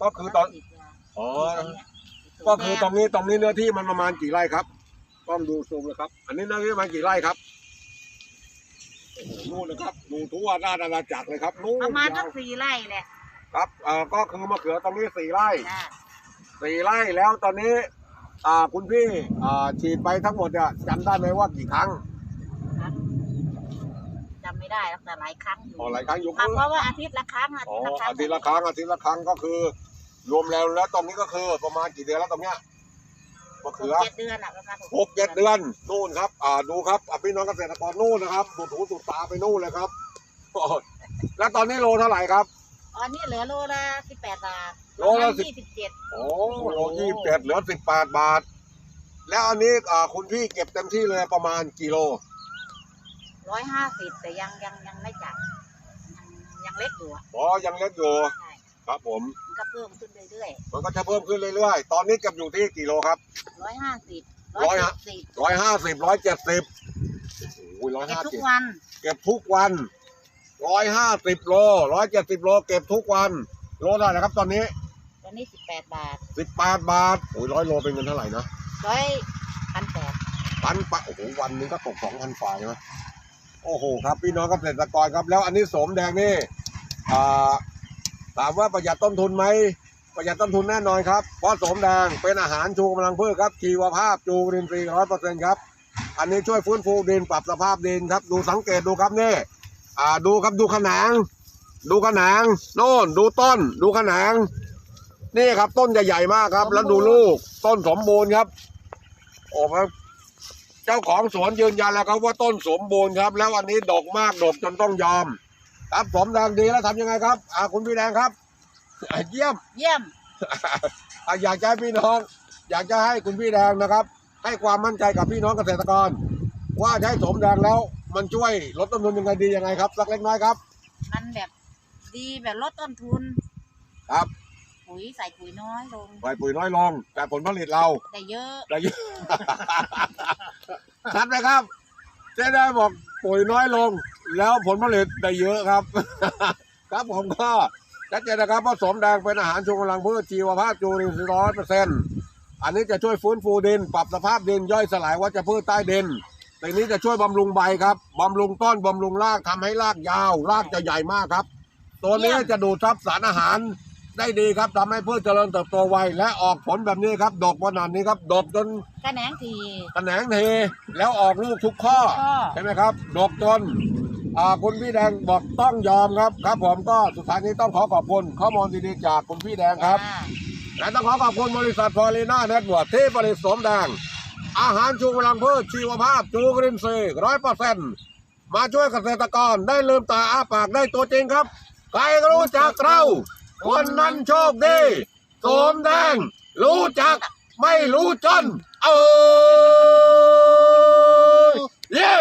ก็คือตอน อ๋อ ก็คือตรงนี้ตรงนี้เนื้อที่มันประมาณกี่ไร่ครับต้องดูซูมเลยครับ อันนี้เนื้อที่ประมาณกี่ไร่ครับโอ้โหนู่นนะครับ ดูทั่วหน้าอาณาจักรเลยครับนู่นประมาณสัยากวสี่ไร่แหละครับเอ่อก็คือมะเขือตรงนี้สี่ไร่จ้ะสี่ไร่แล้วตอนนี้ อ่าคุณพี่อ่าฉีดไปทั้งหมดเนี่ยจำได้ไหมว่ากี่ครั้งครับจำ ไม่ได้แล้วแต่หลายครั้งอยู่อ๋อหลายครั้งอยู่มาเพราะว่าอาทิตย์ละครั้งอาอ๋ทิอตย์ละครั้งอาทิตย์ละครั้งอาทิตย์ละครั้งก็คือ รวมแล้วแล้วตรงนี้ก็คือประมาณกี่เดือนแล้วตรงเนี้ยมะหเขืกอเจ็ดเดือนอะประมาณหกเจ็ดเดือนนู่นครับ อ่าดูครับอะพี่น้องเกษตรกรนู่นนะครับดูถูสุดตาไปนู่นเลยครับโอ้ยแล้วตอนนี้โลเท่าไหร่ครับ อ๋อนี่เหลือโลละสิบแปดบาทโลละ10ยี่สิบเจ็ดโอ้โลยี่สิบเจ็ดเหลือสิบแปดบาท แล้วอันนี้อ่าคุณพี่เก็บเต็มที่เลยประมาณกี่โล ร้อยห้าสิบแต่ยังยังยังไม่จัดยังยังเล็กอยู่อะอ๋อยังเล็กอยู่ใช่ครับผม มันก็เพิ่มขึ้นเรื่อยมันก็จะเพิ่มขึ้นเรื่อยๆ ตอนนี้เก็บอยู่ที่กี่โลครับ ๆร้อยห้าสิบร้ร้ออยยฮะสิบร้อยห้าสิบร้อยเจ็ดสิบโอ้ยร้อยเก็บห้าทุสิกบวันเก็บทุกวันร้อยห้าสิบโลร้อยเจ็ดสิบโลเก็บทุกวัน โลเท่าไหร่ครับ ตอนนี้ตอนนี้สิบแปดบาทสิบแปดบาทโอ้ยร้อยโลเป็นเงินเท่าไหร่นะร้อยพันแปดพันปะโอ้โหวันหนึงก็ตกสองพันฝ่ายใช่ไหม โอ้โหครับพี่น้องเกษตรกรครับ แล้วอันนี้สมแดงนี่ถามว่าประหยัดต้นทุนไหมประหยัดต้นทุนแน่นอนครับเพราะสมแดงเป็นอาหารชูกำลังพืชครับชีวภาพจูรินทรีย์ร้อยเปอร์เซ็นต์ครับอันนี้ช่วยฟื้นฟูดินปรับสภาพดินครับ ดูสังเกตดูครับนี่ดูครับดูขนางดูขนางโน่นดูต้น ดูขนางนี่ครับต้นใหญ่ๆมากครับ แล้วดูลูกต้นสมบูรณ์ครับ โอ้ครับ เจ้าของสวนยืนยันแล้วครับว่าต้นสมบูรณ์ครับ แล้ววันนี้ดกมากดกจนต้องยอม ครับสมแดงดีแล้วทำยังไงครับอ่าคุณพี่แดงครับอ่าเยี่ยม เยี่ยม อะอยากจะให้พี่น้อง อยากจะให้คุณพี่แดงนะครับ ให้ความมั่นใจกับพี่น้องเกษตรกร ว่าใช้สมแดงแล้วมันช่วยลดต้นทุนยังไงดียังไงครับสักเล็กน้อยครับมันแบบดีแบบลดต้นทุน ครับปุ๋ยใส่ปุ๋ยน้อยลงใส่ปุ๋ยน้อยลงแต่ผลผลิตเรา แต่เยอะ ได้เยอะ ชัดไหมครับ เจ๊ได้บอกปุ๋ยน้อยลง แล้วผลผลิตได้เยอะครับ ครับผมก็ชัดเจนนะครับว่าสมแดงเป็นอาหารชูกำลังพืชชีวภาพจูรินทรีย์ร้อยเปอร์เซ็นต์อันนี้จะช่วยฟื้นฟูดิน ปรับสภาพดินย่อยสลายวัชพืชใต้ดินแต่นี้จะช่วยบำรุงใบครับบำรุงต้นบำรุงรากทำให้รากยาว รากจะใหญ่มากครับ ตัวนี้จะดูดซับสารอาหาร ได้ดีครับทำให้พืชเจริญเติบโตไวและออกผลแบบนี้ครับดกขนาดนี้ครับดกจนกระแหนงทีกระแหนงเทแล้วออกลูกทุกข้อก็ใช่ไหมครับดกจนอ่าคุณพี่แดงบอกต้องยอมครับครับผมก็สุดท้ายนี้ต้องขอขอบคุณข้อมูลดีๆจากคุณพี่แดงครับอ่าและต้องขอขอบคุณบริษัทฟอรีนาเน็ตเวิร์ที่ผลิตสมแดง อาหารชูกำลังพืชชีวภาพจูกรินทรีย์ร้อยเปอร์เซ็นต์มาช่วยเกษตรกรได้ลืมตาอ้าปากได้ตัวจริงครับ ใครรู้จักเรา คนนั้นโชคดีสมแดง รู้จัก ไม่รู้จน เออเย้